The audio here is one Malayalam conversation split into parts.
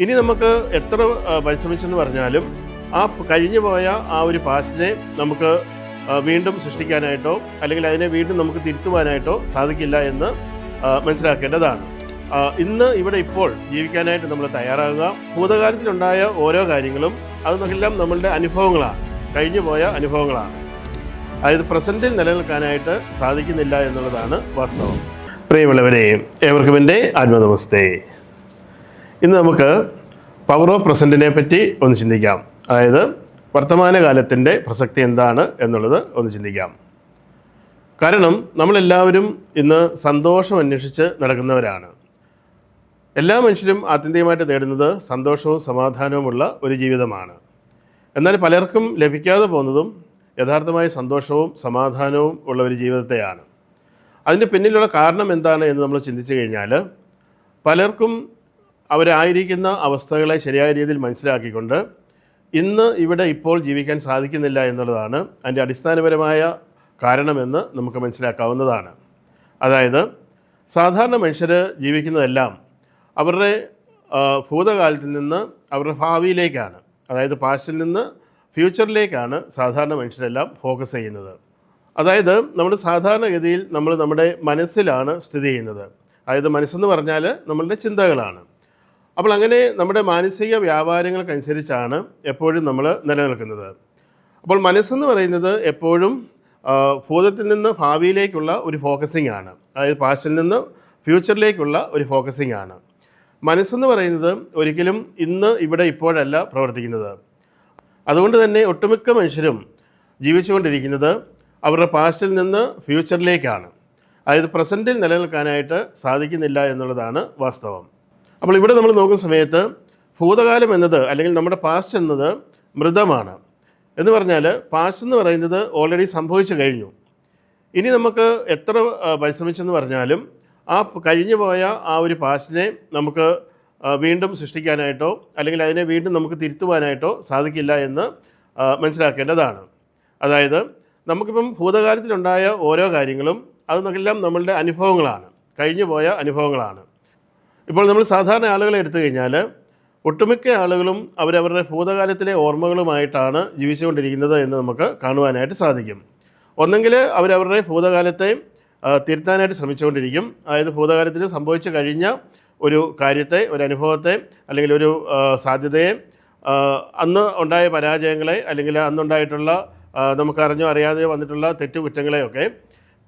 ഇനി നമുക്ക് എത്ര പരിശ്രമിച്ചെന്ന് പറഞ്ഞാലും ആ കഴിഞ്ഞു പോയ ആ ഒരു പാസ്റ്റിനെ നമുക്ക് വീണ്ടും സൃഷ്ടിക്കാനായിട്ടോ അല്ലെങ്കിൽ അതിനെ വീണ്ടും നമുക്ക് തിരുത്തുവാനായിട്ടോ സാധിക്കില്ല എന്ന് മനസ്സിലാക്കേണ്ടതാണ്. ഇന്ന് ഇവിടെ ഇപ്പോൾ ജീവിക്കാനായിട്ട് നമ്മൾ തയ്യാറാകുക. ഭൂതകാലത്തിലുണ്ടായ ഓരോ കാര്യങ്ങളും അതെല്ലാം നമ്മളുടെ അനുഭവങ്ങളാണ്. കഴിഞ്ഞു പോയ അനുഭവങ്ങളാണ്. അതായത് പ്രസന്റിൽ നിലനിൽക്കാനായിട്ട് സാധിക്കുന്നില്ല എന്നുള്ളതാണ് വാസ്തവം. പ്രിയമുള്ളവരെ ഏവർക്കും എന്റെ ആത്മനമസ്തേ. ഇന്ന് നമുക്ക് പവർ ഓഫ് പ്രസന്റിനെ പറ്റി ഒന്ന് ചിന്തിക്കാം. അതായത് വർത്തമാനകാലത്തിന്റെ പ്രസക്തി എന്താണ് എന്നുള്ളത് ഒന്ന് ചിന്തിക്കാം. കാരണം നമ്മളെല്ലാവരും ഇന്ന് സന്തോഷം അന്വേഷിച്ച് നടക്കുന്നവരാണ്. എല്ലാ മനുഷ്യരും ആത്യന്തികമായിട്ട് തേടുന്നത് സന്തോഷവും സമാധാനവുമുള്ള ഒരു ജീവിതമാണ്. എന്നാൽ പലർക്കും ലഭിക്കാതെ പോകുന്നതും യഥാർത്ഥമായ സന്തോഷവും സമാധാനവും ഉള്ള ഒരു ജീവിതത്തെയാണ്. അതിന്റെ പിന്നിലുള്ള കാരണം എന്താണ് എന്ന് നമ്മൾ ചിന്തിച്ചു കഴിഞ്ഞാൽ പലർക്കും അവരായിരിക്കുന്ന അവസ്ഥകളെ ശരിയായ രീതിയിൽ മനസ്സിലാക്കിക്കൊണ്ട് ഇന്ന് ഇവിടെ ഇപ്പോൾ ജീവിക്കാൻ സാധിക്കുന്നില്ല എന്നുള്ളതാണ് അതിന്റെ അടിസ്ഥാനപരമായ കാരണമെന്ന് നമുക്ക് മനസ്സിലാക്കാവുന്നതാണ്. അതായത് സാധാരണ മനുഷ്യർ ജീവിക്കുന്നതെല്ലാം അവരുടെ ഭൂതകാലത്തിൽ നിന്ന് അവരുടെ ഭാവിയിലേക്കാണ്. അതായത് പാസ്റ്റിൽ നിന്ന് ഫ്യൂച്ചറിലേക്കാണ് സാധാരണ മനുഷ്യരെല്ലാം ഫോക്കസ് ചെയ്യുന്നത്. അതായത് നമ്മൾ സാധാരണഗതിയിൽ നമ്മൾ നമ്മുടെ മനസ്സിലാണ് സ്ഥിതി ചെയ്യുന്നത്. അതായത് മനസ്സെന്ന് പറഞ്ഞാൽ നമ്മളുടെ ചിന്തകളാണ്. അപ്പോൾ അങ്ങനെ നമ്മുടെ മാനസിക വ്യാപാരങ്ങൾക്കനുസരിച്ചാണ് എപ്പോഴും നമ്മൾ നിലനിൽക്കുന്നത്. അപ്പോൾ മനസ്സെന്ന് പറയുന്നത് എപ്പോഴും ഭൂതത്തിൽ നിന്ന് ഭാവിയിലേക്കുള്ള ഒരു ഫോക്കസിംഗ് ആണ്. അതായത് പാസ്റ്റിൽ നിന്ന് ഫ്യൂച്ചറിലേക്കുള്ള ഒരു ഫോക്കസിംഗ് ആണ്. മനസ്സെന്ന് പറയുന്നത് ഒരിക്കലും ഇന്ന് ഇവിടെ ഇപ്പോഴല്ല പ്രവർത്തിക്കുന്നത്. അതുകൊണ്ട് തന്നെ ഒട്ടുമിക്ക മനുഷ്യരും ജീവിച്ചുകൊണ്ടിരിക്കുന്നത് അവരുടെ പാസ്റ്റിൽ നിന്ന് ഫ്യൂച്ചറിലേക്കാണ് അതായത് പ്രസന്റിൽ നിലനിൽക്കാനായിട്ട് സാധിക്കുന്നില്ല എന്നുള്ളതാണ് വാസ്തവം. അപ്പോൾ ഇവിടെ നമ്മൾ നോക്കുന്ന സമയത്ത് ഭൂതകാലം എന്നത് അല്ലെങ്കിൽ നമ്മുടെ പാസ്റ്റ് എന്നത് മൃതമാണ്. എന്ന് പറഞ്ഞാൽ പാസ്റ്റ് എന്ന് പറയുന്നത് ഓൾറെഡി സംഭവിച്ചു കഴിഞ്ഞു. ഇനി നമുക്ക് എത്ര പരിശ്രമിച്ചെന്ന് പറഞ്ഞാലും ആ കഴിഞ്ഞു പോയ ആ ഒരു പാസ്റ്റിനെ നമുക്ക് വീണ്ടും സൃഷ്ടിക്കാനായിട്ടോ അല്ലെങ്കിൽ അതിനെ വീണ്ടും നമുക്ക് തിരുത്തുവാനായിട്ടോ സാധിക്കില്ല എന്ന് മനസ്സിലാക്കേണ്ടതാണ്. അതായത് നമുക്കിപ്പം ഭൂതകാലത്തിലുണ്ടായ ഓരോ കാര്യങ്ങളും അതെല്ലാം നമ്മളുടെ അനുഭവങ്ങളാണ്. കഴിഞ്ഞു പോയ അനുഭവങ്ങളാണ്. ഇപ്പോൾ നമ്മൾ സാധാരണ ആളുകളെ എടുത്തു കഴിഞ്ഞാൽ ഒട്ടുമിക്ക ആളുകളും അവരവരുടെ ഭൂതകാലത്തിലെ ഓർമ്മകളുമായിട്ടാണ് ജീവിച്ചുകൊണ്ടിരിക്കുന്നത് എന്ന് നമുക്ക് കാണുവാനായിട്ട് സാധിക്കും. ഒന്നെങ്കിൽ അവരവരുടെ ഭൂതകാലത്തെ തിരുത്താനായിട്ട് ശ്രമിച്ചുകൊണ്ടിരിക്കും. അതായത് ഭൂതകാലത്തിൽ സംഭവിച്ചു കഴിഞ്ഞ ഒരു കാര്യത്തെ ഒരു അനുഭവത്തെ അല്ലെങ്കിൽ ഒരു സാധ്യതയെ അന്ന് ഉണ്ടായ പരാജയങ്ങളെ അല്ലെങ്കിൽ അന്നുണ്ടായിട്ടുള്ള നമുക്കറിഞ്ഞോ അറിയാതെയോ വന്നിട്ടുള്ള തെറ്റുകുറ്റങ്ങളെയൊക്കെ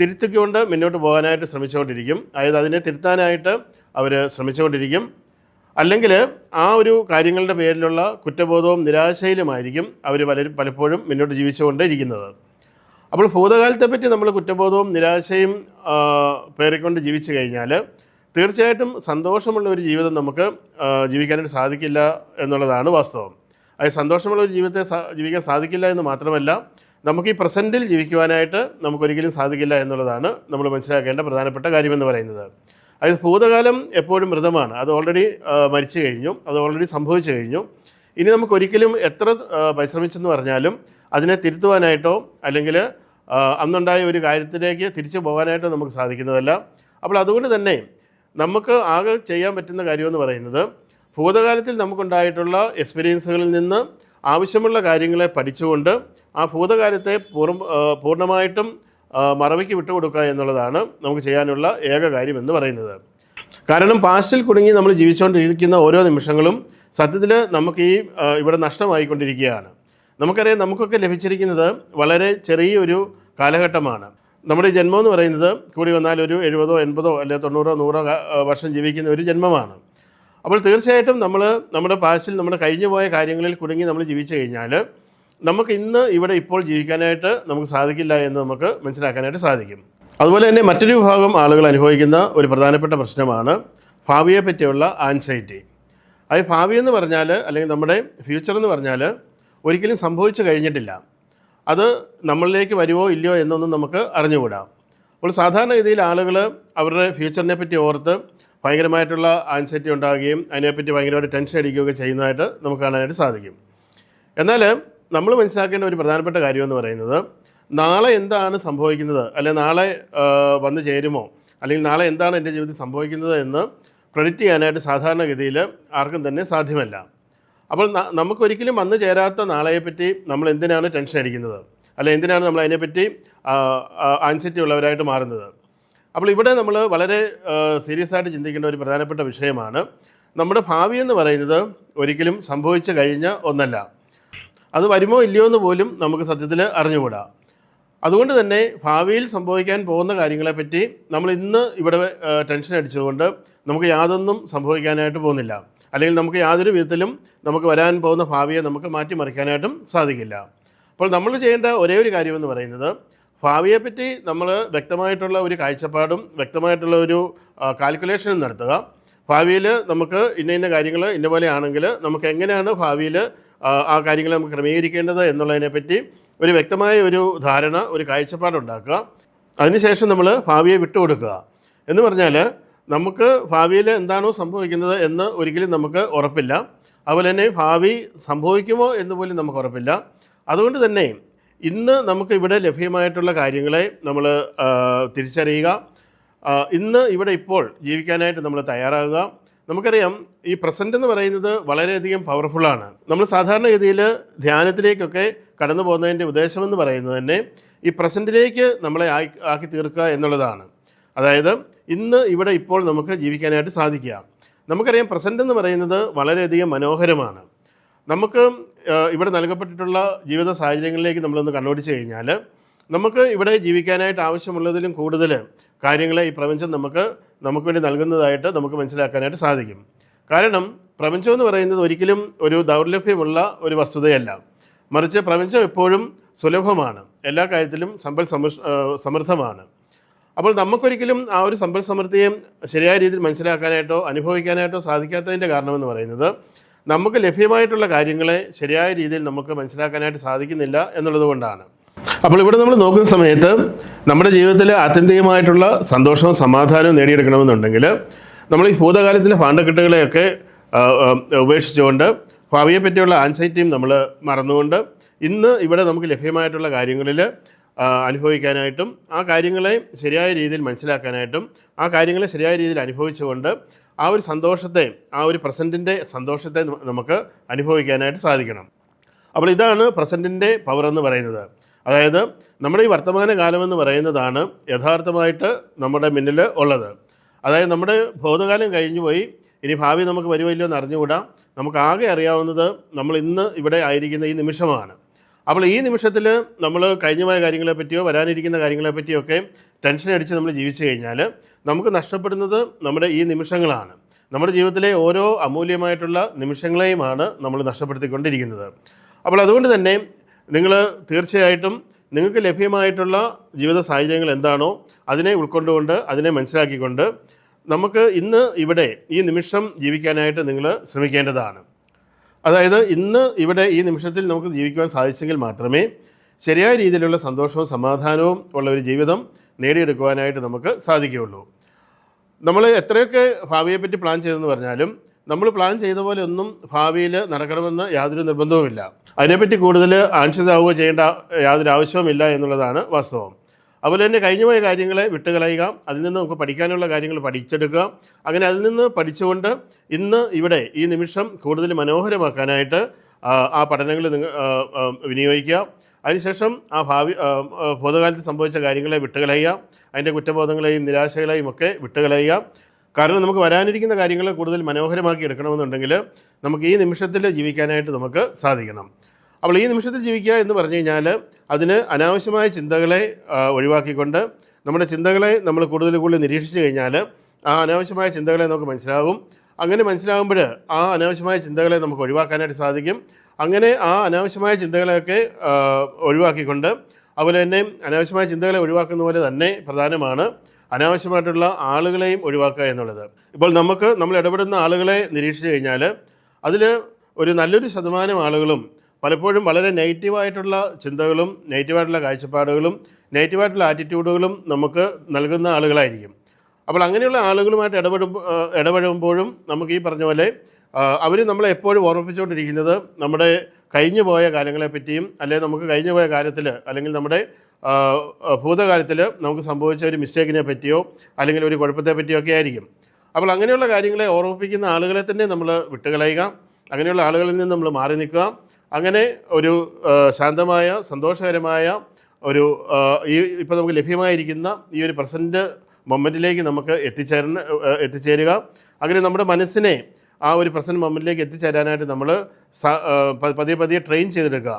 തിരുത്തിക്കൊണ്ട് മുന്നോട്ട് പോകാനായിട്ട് ശ്രമിച്ചുകൊണ്ടിരിക്കും. അതായത് അതിനെ തിരുത്താനായിട്ട് അവർ ശ്രമിച്ചുകൊണ്ടിരിക്കും. അല്ലെങ്കിൽ ആ ഒരു കാര്യങ്ങളുടെ പേരിലുള്ള കുറ്റബോധവും നിരാശയിലുമായിരിക്കും അവർ പലരും പലപ്പോഴും മുന്നോട്ട് ജീവിച്ചുകൊണ്ടേയിരിക്കുന്നത്. അപ്പോൾ ഭൂതകാലത്തെ പറ്റി നമ്മൾ കുറ്റബോധവും നിരാശയും പേറിക്കൊണ്ട് ജീവിച്ചു കഴിഞ്ഞാൽ തീർച്ചയായിട്ടും സന്തോഷമുള്ള ഒരു ജീവിതം നമുക്ക് ജീവിക്കാനായിട്ട് സാധിക്കില്ല എന്നുള്ളതാണ് വാസ്തവം. അത് സന്തോഷമുള്ള ഒരു ജീവിതത്തെ ജീവിക്കാൻ സാധിക്കില്ല എന്ന് മാത്രമല്ല നമുക്ക് ഈ പ്രസന്റിൽ ജീവിക്കുവാനായിട്ട് നമുക്കൊരിക്കലും സാധിക്കില്ല എന്നുള്ളതാണ് നമ്മൾ മനസ്സിലാക്കേണ്ട പ്രധാനപ്പെട്ട കാര്യമെന്ന് പറയുന്നത്. അതായത് ഭൂതകാലം എപ്പോഴും മൃതമാണ്. അത് ഓൾറെഡി മരിച്ചു കഴിഞ്ഞു. അത് ഓൾറെഡി സംഭവിച്ചു കഴിഞ്ഞു. ഇനി നമുക്ക് ഒരിക്കലും എത്ര പരിശ്രമിച്ചെന്ന് പറഞ്ഞാലും അതിനെ തിരുത്തുവാനായിട്ടോ അല്ലെങ്കിൽ അന്നുണ്ടായ ഒരു കാര്യത്തിലേക്ക് തിരിച്ചു പോകാനായിട്ടോ നമുക്ക് സാധിക്കുന്നതല്ല. അപ്പോൾ അതുകൊണ്ട് തന്നെ നമുക്ക് ആകെ ചെയ്യാൻ പറ്റുന്ന കാര്യമെന്ന് പറയുന്നത് ഭൂതകാലത്തിൽ നമുക്കുണ്ടായിട്ടുള്ള എക്സ്പീരിയൻസുകളിൽ നിന്ന് ആവശ്യമുള്ള കാര്യങ്ങളെ പഠിച്ചുകൊണ്ട് ആ ഭൂതകാലത്തെ പൂർ പൂർണമായിട്ടും മറവിക്ക് വിട്ടുകൊടുക്കുക എന്നുള്ളതാണ് നമുക്ക് ചെയ്യാനുള്ള ഏക കാര്യം എന്ന് പറയുന്നത്. കാരണം പാസ്റ്റിൽ കുടുങ്ങി നമ്മൾ ജീവിച്ചുകൊണ്ടിരിക്കുന്ന ഓരോ നിമിഷങ്ങളും സത്യത്തിൽ നമുക്ക് ഈ ഇവിടെ നഷ്ടമായിക്കൊണ്ടിരിക്കുകയാണ്. നമുക്കറിയാം നമുക്കൊക്കെ ലഭിച്ചിരിക്കുന്നത് വളരെ ചെറിയൊരു കാലഘട്ടമാണ്. നമ്മുടെ ജന്മം എന്ന് പറയുന്നത് കൂടി വന്നാൽ ഒരു എഴുപതോ എൺപതോ അല്ലെ തൊണ്ണൂറോ നൂറോ വർഷം ജീവിക്കുന്ന ഒരു ജന്മമാണ്. അപ്പോൾ തീർച്ചയായിട്ടും നമ്മൾ നമ്മുടെ പാസ്റ്റിൽ നമ്മുടെ കഴിഞ്ഞു പോയ കാര്യങ്ങളിൽ കുടുങ്ങി നമ്മൾ ജീവിച്ചു കഴിഞ്ഞാൽ നമുക്ക് ഇന്ന് ഇവിടെ ഇപ്പോൾ ജീവിക്കാനായിട്ട് നമുക്ക് സാധിക്കില്ല എന്ന് നമുക്ക് മനസ്സിലാക്കാനായിട്ട് സാധിക്കും. അതുപോലെ തന്നെ മറ്റൊരു വിഭാഗം ആളുകൾ അനുഭവിക്കുന്ന ഒരു പ്രധാനപ്പെട്ട പ്രശ്നമാണ് ഭാവിയെ പറ്റിയുള്ള ആൻസൈറ്റി അത് ഭാവി എന്ന് പറഞ്ഞാൽ അല്ലെങ്കിൽ നമ്മുടെ ഫ്യൂച്ചർ എന്ന് പറഞ്ഞാൽ ഒരിക്കലും സംഭവിച്ചു കഴിഞ്ഞിട്ടില്ല. അത് നമ്മളിലേക്ക് വരുമോ ഇല്ലയോ എന്നൊന്നും നമുക്ക് അറിഞ്ഞുകൂടാം. അപ്പോൾ സാധാരണ സാധാരണഗതിയിൽ ആളുകൾ അവരുടെ ഫ്യൂച്ചറിനെ പറ്റി ഓർത്ത് ഭയങ്കരമായിട്ടുള്ള ആൻസൈറ്റി ഉണ്ടാകുകയും അതിനെപ്പറ്റി ഭയങ്കരമായിട്ട് ടെൻഷൻ അടിക്കുകയൊക്കെ ചെയ്യുന്നതായിട്ട് നമുക്ക് കാണാനായിട്ട് സാധിക്കും. എന്നാൽ നമ്മൾ മനസ്സിലാക്കേണ്ട ഒരു പ്രധാനപ്പെട്ട കാര്യം എന്ന് പറയുന്നത് നാളെ എന്താണ് സംഭവിക്കുന്നത്? അല്ലെങ്കിൽ നാളെ വന്ന് ചേരുമോ? അല്ലെങ്കിൽ നാളെ എന്താണ് എന്റെ ജീവിതത്തിൽ സംഭവിക്കുന്നത് എന്ന് പ്രൊഡിക്റ്റ് ചെയ്യാനായിട്ട് സാധാരണഗതിയിൽ ആർക്കും തന്നെ സാധ്യമല്ല. അപ്പോൾ നമുക്കൊരിക്കലും വന്നു ചേരാത്ത നാളെയെപ്പറ്റി നമ്മൾ എന്തിനാണ് ടെൻഷൻ അടിക്കുന്നത്? അല്ല എന്തിനാണ് നമ്മൾ അതിനെപ്പറ്റി ആൻസൈറ്റി ഉള്ളവരായിട്ട് മാറുന്നത്? അപ്പോൾ ഇവിടെ നമ്മൾ വളരെ സീരിയസ് ആയിട്ട് ചിന്തിക്കേണ്ട ഒരു പ്രധാനപ്പെട്ട വിഷയമാണ് നമ്മുടെ ഭാവി എന്ന് പറയുന്നത് ഒരിക്കലും സംഭവിച്ചു കഴിഞ്ഞ ഒന്നല്ല. അത് വരുമോ ഇല്ലയോ എന്ന് പോലും നമുക്ക് സത്യത്തിൽ അറിഞ്ഞുകൂടാ. അതുകൊണ്ട് തന്നെ ഭാവിയിൽ സംഭവിക്കാൻ പോകുന്ന കാര്യങ്ങളെപ്പറ്റി നമ്മൾ ഇന്ന് ഇവിടെ ടെൻഷൻ അടിച്ചതുകൊണ്ട് നമുക്ക് യാതൊന്നും സംഭവിക്കാനായിട്ട് പോകുന്നില്ല. അല്ലെങ്കിൽ നമുക്ക് യാതൊരു വിധത്തിലും നമുക്ക് വരാൻ പോകുന്ന ഭാവിയെ നമുക്ക് മാറ്റിമറിക്കാനായിട്ടും സാധിക്കില്ല. അപ്പോൾ നമ്മൾ ചെയ്യേണ്ട ഒരേ ഒരു കാര്യമെന്ന് പറയുന്നത് ഭാവിയെപ്പറ്റി നമ്മൾ വ്യക്തമായിട്ടുള്ള ഒരു കാഴ്ചപ്പാടും വ്യക്തമായിട്ടുള്ള ഒരു കാൽക്കുലേഷനും നടത്തുക. ഭാവിയിൽ നമുക്ക് ഇന്ന ഇന്ന കാര്യങ്ങൾ ഇന്ന പോലെയാണെങ്കിൽ നമുക്ക് എങ്ങനെയാണ് ഭാവിയിൽ ആ കാര്യങ്ങൾ നമുക്ക് ക്രമീകരിക്കേണ്ടത് എന്നുള്ളതിനെപ്പറ്റി ഒരു വ്യക്തമായ ഒരു ധാരണ ഒരു കാഴ്ചപ്പാടുണ്ടാക്കുക അതിനുശേഷം നമ്മൾ ഭാവിയെ വിട്ടുകൊടുക്കുക. എന്ന് പറഞ്ഞാൽ നമുക്ക് ഭാവിയിൽ എന്താണോ സംഭവിക്കുന്നത് എന്ന് ഒരിക്കലും നമുക്ക് ഉറപ്പില്ല. അതുപോലെ തന്നെ ഭാവി സംഭവിക്കുമോ എന്ന് പോലും നമുക്ക് ഉറപ്പില്ല. അതുകൊണ്ട് തന്നെ ഇന്ന് നമുക്ക് ഇവിടെ ലഭ്യമായിട്ടുള്ള കാര്യങ്ങളെ നമ്മൾ തിരിച്ചറിയുക. ഇന്ന് ഇവിടെ ഇപ്പോൾ ജീവിക്കാനായിട്ട് നമ്മൾ തയ്യാറാകുക. നമുക്കറിയാം ഈ പ്രസന്റ് എന്ന് പറയുന്നത് വളരെയധികം പവർഫുള്ളാണ് നമ്മൾ സാധാരണ സാധാരണഗതിയിൽ ധ്യാനത്തിലേക്കൊക്കെ കടന്നു പോകുന്നതിന്റെ ഉദ്ദേശമെന്ന് പറയുന്നത് തന്നെ ഈ പ്രസന്റിലേക്ക് നമ്മളെ ആക്കി തീർക്കുക എന്നുള്ളതാണ്. അതായത് ഇന്ന് ഇവിടെ ഇപ്പോൾ നമുക്ക് ജീവിക്കാനായിട്ട് സാധിക്കുക. നമുക്കറിയാം പ്രസന്റ് എന്ന് പറയുന്നത് വളരെയധികം മനോഹരമാണ്. നമുക്ക് ഇവിടെ നൽകപ്പെട്ടിട്ടുള്ള ജീവിത സാഹചര്യങ്ങളിലേക്ക് നമ്മളൊന്ന് കണ്ണോടിച്ച് കഴിഞ്ഞാൽ നമുക്ക് ഇവിടെ ജീവിക്കാനായിട്ട് ആവശ്യമുള്ളതിലും കൂടുതൽ കാര്യങ്ങളെ ഈ പ്രപഞ്ചം നമുക്ക് നമുക്ക് വേണ്ടി നൽകുന്നതായിട്ട് നമുക്ക് മനസ്സിലാക്കാനായിട്ട് സാധിക്കും. കാരണം പ്രപഞ്ചം എന്ന് പറയുന്നത് ഒരിക്കലും ഒരു ദൗർലഭ്യമുള്ള ഒരു വസ്തുതയല്ല. മറിച്ച് പ്രപഞ്ചം എപ്പോഴും സുലഭമാണ്. എല്ലാ കാര്യത്തിലും സമ്പൽ സമൃദ്ധമാണ്. അപ്പോൾ നമുക്കൊരിക്കലും ആ ഒരു സമ്പൽ സമൃദ്ധിയെ ശരിയായ രീതിയിൽ മനസ്സിലാക്കാനായിട്ടോ അനുഭവിക്കാനായിട്ടോ സാധിക്കാത്തതിന്റെ കാരണമെന്ന് പറയുന്നത് നമുക്ക് ലഭ്യമായിട്ടുള്ള കാര്യങ്ങളെ ശരിയായ രീതിയിൽ നമുക്ക് മനസ്സിലാക്കാനായിട്ട് സാധിക്കുന്നില്ല എന്നുള്ളത് കൊണ്ടാണ്. അപ്പോൾ ഇവിടെ നമ്മൾ നോക്കുന്ന സമയത്ത് നമ്മുടെ ജീവിതത്തിൽ ആത്യന്തികമായിട്ടുള്ള സന്തോഷവും സമാധാനവും നേടിയെടുക്കണമെന്നുണ്ടെങ്കിൽ നമ്മൾ ഈ ഭൂതകാലത്തിലെ ഭാണ്ഡക്കെട്ടുകളെയൊക്കെ ഉപേക്ഷിച്ചുകൊണ്ട് ഭാവിയെ പറ്റിയുള്ള ആൻസൈറ്റിയും നമ്മൾ മറന്നുകൊണ്ട് ഇന്ന് ഇവിടെ നമുക്ക് ലഭ്യമായിട്ടുള്ള കാര്യങ്ങളിൽ അനുഭവിക്കാനായിട്ടും ആ കാര്യങ്ങളെ ശരിയായ രീതിയിൽ മനസ്സിലാക്കാനായിട്ടും ആ കാര്യങ്ങളെ ശരിയായ രീതിയിൽ അനുഭവിച്ചുകൊണ്ട് ആ ഒരു സന്തോഷത്തെ ആ ഒരു പ്രസന്റിന്റെ സന്തോഷത്തെ നമുക്ക് അനുഭവിക്കാനായിട്ട് സാധിക്കണം. അപ്പോൾ ഇതാണ് പ്രസന്റിന്റെ പവർ എന്ന് പറയുന്നത്. അതായത് നമ്മുടെ ഈ വർത്തമാന കാലമെന്ന് പറയുന്നതാണ് യഥാർത്ഥമായിട്ട് നമ്മുടെ മുന്നിൽ ഉള്ളത്. അതായത് നമ്മുടെ ഭൗതകാലം കഴിഞ്ഞു പോയി. ഇനി ഭാവി നമുക്ക് വരുമല്ലോ എന്ന് അറിഞ്ഞുകൂടാ. നമുക്ക് ആകെ അറിയാവുന്നത് നമ്മൾ ഇന്ന് ഇവിടെ ആയിരിക്കുന്ന ഈ നിമിഷമാണ്. അപ്പോൾ ഈ നിമിഷത്തിൽ നമ്മൾ കഴിഞ്ഞുപോയ കാര്യങ്ങളെ പറ്റിയോ വരാനിരിക്കുന്ന കാര്യങ്ങളെ പറ്റിയൊക്കെ ടെൻഷൻ അടിച്ച് നമ്മൾ ജീവിച്ചു കഴിഞ്ഞാൽ നമുക്ക് നഷ്ടപ്പെടുന്നത് നമ്മുടെ ഈ നിമിഷങ്ങളാണ്. നമ്മുടെ ജീവിതത്തിലെ ഓരോ അമൂല്യമായിട്ടുള്ള നിമിഷങ്ങളെയുമാണ് നമ്മൾ നഷ്ടപ്പെടുത്തിക്കൊണ്ടിരിക്കുന്നത്. അപ്പോൾ അതുകൊണ്ട് തന്നെ നിങ്ങൾ തീർച്ചയായിട്ടും നിങ്ങൾക്ക് ലഭ്യമായിട്ടുള്ള ജീവിത സാഹചര്യങ്ങൾ എന്താണോ അതിനെ ഉൾക്കൊണ്ടുകൊണ്ട് അതിനെ മനസ്സിലാക്കിക്കൊണ്ട് നമുക്ക് ഇന്ന് ഇവിടെ ഈ നിമിഷം ജീവിക്കാനായിട്ട് നിങ്ങൾ ശ്രമിക്കേണ്ടതാണ്. അതായത് ഇന്ന് ഇവിടെ ഈ നിമിഷത്തിൽ നമുക്ക് ജീവിക്കുവാൻ സാധിച്ചെങ്കിൽ മാത്രമേ ശരിയായ രീതിയിലുള്ള സന്തോഷവും സമാധാനവും ഉള്ള ഒരു ജീവിതം നേടിയെടുക്കുവാനായിട്ട് നമുക്ക് സാധിക്കുകയുള്ളൂ. നമ്മൾ എത്രയൊക്കെ ഭാവിയെപ്പറ്റി പ്ലാൻ ചെയ്തെന്ന് പറഞ്ഞാലും നമ്മൾ പ്ലാൻ ചെയ്ത പോലെ ഒന്നും ഭാവിയിൽ നടക്കണമെന്ന് യാതൊരു നിർബന്ധവുമില്ല. അതിനെപ്പറ്റി കൂടുതൽ ആൻഷ്യസാവുകയോ ചെയ്യേണ്ട യാതൊരു ആവശ്യവുമില്ല എന്നുള്ളതാണ് വാസ്തവം. അതുപോലെ തന്നെ കഴിഞ്ഞുപോയ കാര്യങ്ങളെ വിട്ടുകളയുക അതിൽ നിന്ന് നമുക്ക് പഠിക്കാനുള്ള കാര്യങ്ങൾ പഠിച്ചെടുക്കുക. അങ്ങനെ അതിൽ നിന്ന് പഠിച്ചുകൊണ്ട് ഇന്ന് ഇവിടെ ഈ നിമിഷം കൂടുതൽ മനോഹരമാക്കാനായിട്ട് ആ, പഠനങ്ങൾ നിങ്ങൾ വിനിയോഗിക്കുക. അതിനുശേഷം ആ ഭാവി ഭൂതകാലത്ത് സംഭവിച്ച കാര്യങ്ങളെ വിട്ടുകളയുക. അതിന്റെ കുറ്റബോധങ്ങളെയും നിരാശകളെയും ഒക്കെ വിട്ടുകളയുക. കാരണം നമുക്ക് വരാനിരിക്കുന്ന കാര്യങ്ങൾ കൂടുതൽ മനോഹരമാക്കി എടുക്കണമെന്നുണ്ടെങ്കിൽ നമുക്ക് ഈ നിമിഷത്തിൽ ജീവിക്കാനായിട്ട് നമുക്ക് സാധിക്കണം. അപ്പോൾ ഈ നിമിഷത്തിൽ ജീവിക്കുക എന്ന് പറഞ്ഞു കഴിഞ്ഞാൽ അതിന് അനാവശ്യമായ ചിന്തകളെ ഒഴിവാക്കിക്കൊണ്ട് നമ്മുടെ ചിന്തകളെ നമ്മൾ കൂടുതൽ കൂടുതൽ നിരീക്ഷിച്ചു കഴിഞ്ഞാൽ ആ അനാവശ്യമായ ചിന്തകളെ നമുക്ക് മനസ്സിലാകും. അങ്ങനെ മനസ്സിലാകുമ്പോൾ ആ അനാവശ്യമായ ചിന്തകളെ നമുക്ക് ഒഴിവാക്കാനായിട്ട് സാധിക്കും. അങ്ങനെ ആ അനാവശ്യമായ ചിന്തകളെയൊക്കെ ഒഴിവാക്കിക്കൊണ്ട് അതുപോലെ തന്നെ അനാവശ്യമായ ചിന്തകളെ ഒഴിവാക്കുന്ന പോലെ തന്നെ പ്രധാനമാണ് അനാവശ്യമായിട്ടുള്ള ആളുകളെയും ഒഴിവാക്കുക എന്നുള്ളത്. ഇപ്പോൾ നമുക്ക് നമ്മൾ ഇടപെടുന്ന ആളുകളെ നിരീക്ഷിച്ചു കഴിഞ്ഞാൽ അതിൽ ഒരു നല്ലൊരു ശതമാനം ആളുകളും പലപ്പോഴും വളരെ നെഗറ്റീവായിട്ടുള്ള ചിന്തകളും നെഗറ്റീവായിട്ടുള്ള കാഴ്ചപ്പാടുകളും നെഗറ്റീവായിട്ടുള്ള ആറ്റിറ്റ്യൂഡുകളും നമുക്ക് നൽകുന്ന ആളുകളായിരിക്കും. അപ്പോൾ അങ്ങനെയുള്ള ആളുകളുമായിട്ട് ഇടപെടുമ്പോൾ ഇടപെടുമ്പോഴും നമുക്ക് ഈ പറഞ്ഞ പോലെ അവർ നമ്മളെ എപ്പോഴും ഓർമ്മിപ്പിച്ചുകൊണ്ടിരിക്കുന്നത് നമ്മുടെ കഴിഞ്ഞു പോയ കാലങ്ങളെപ്പറ്റിയും അല്ലെങ്കിൽ നമുക്ക് കഴിഞ്ഞു പോയ കാലത്തിൽ അല്ലെങ്കിൽ നമ്മുടെ ഭൂതകാലത്തിൽ നമുക്ക് സംഭവിച്ച ഒരു മിസ്റ്റേക്കിനെ പറ്റിയോ അല്ലെങ്കിൽ ഒരു കുഴപ്പത്തെ പറ്റിയോ ഒക്കെ ആയിരിക്കും. അപ്പോൾ അങ്ങനെയുള്ള കാര്യങ്ങളെ ഓർമ്മിപ്പിക്കുന്ന ആളുകളെ തന്നെ നമ്മൾ വിട്ടുകളയുക. അങ്ങനെയുള്ള ആളുകളിൽ നിന്ന് നമ്മൾ മാറി നിൽക്കുക. അങ്ങനെ ഒരു ശാന്തമായ സന്തോഷകരമായ ഒരു ഈ ഇപ്പോൾ നമുക്ക് ലഭ്യമായിരിക്കുന്ന ഈ ഒരു പ്രസന്റ് മൊമെന്റിലേക്ക് നമുക്ക് എത്തിച്ചേരണ എത്തിച്ചേരുക. അങ്ങനെ നമ്മുടെ മനസ്സിനെ ആ ഒരു പ്രസന്റ് മൊമെന്റിലേക്ക് എത്തിച്ചേരാനായിട്ട് നമ്മൾ പതിയെ പതിയെ ട്രെയിൻ ചെയ്തെടുക്കുക.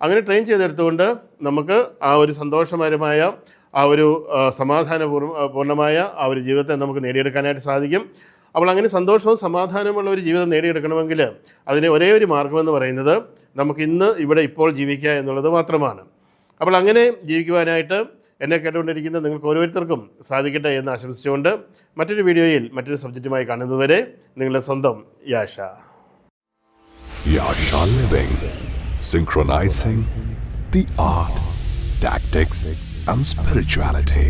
അങ്ങനെ ട്രെയിൻ ചെയ്തെടുത്തുകൊണ്ട് നമുക്ക് ആ ഒരു സന്തോഷകരമായ ആ ഒരു സമാധാനപൂർണ പൂർണമായ ആ ഒരു ജീവിതത്തെ നമുക്ക് നേടിയെടുക്കാനായിട്ട് സാധിക്കും. അപ്പോൾ അങ്ങനെ സന്തോഷവും സമാധാനമുള്ള ഒരു ജീവിതം നേടിയെടുക്കണമെങ്കിൽ അതിന് ഒരേ ഒരു മാർഗമെന്ന് പറയുന്നത് നമുക്ക് ഇന്ന് ഇവിടെ ഇപ്പോൾ ജീവിക്കുക എന്നുള്ളത് മാത്രമാണ്. അപ്പോൾ അങ്ങനെ ജീവിക്കുവാനായിട്ട് എന്നെ കേട്ടുകൊണ്ടിരിക്കുന്ന നിങ്ങൾക്ക് ഓരോരുത്തർക്കും സാധിക്കട്ടെ എന്ന് ആശംസിച്ചുകൊണ്ട് മറ്റൊരു വീഡിയോയിൽ മറ്റൊരു സബ്ജക്റ്റുമായി കാണുന്നതുവരെ നിങ്ങളുടെ സ്വന്തം യാഷ. Yascha living synchronizing the art, tactics, and spirituality.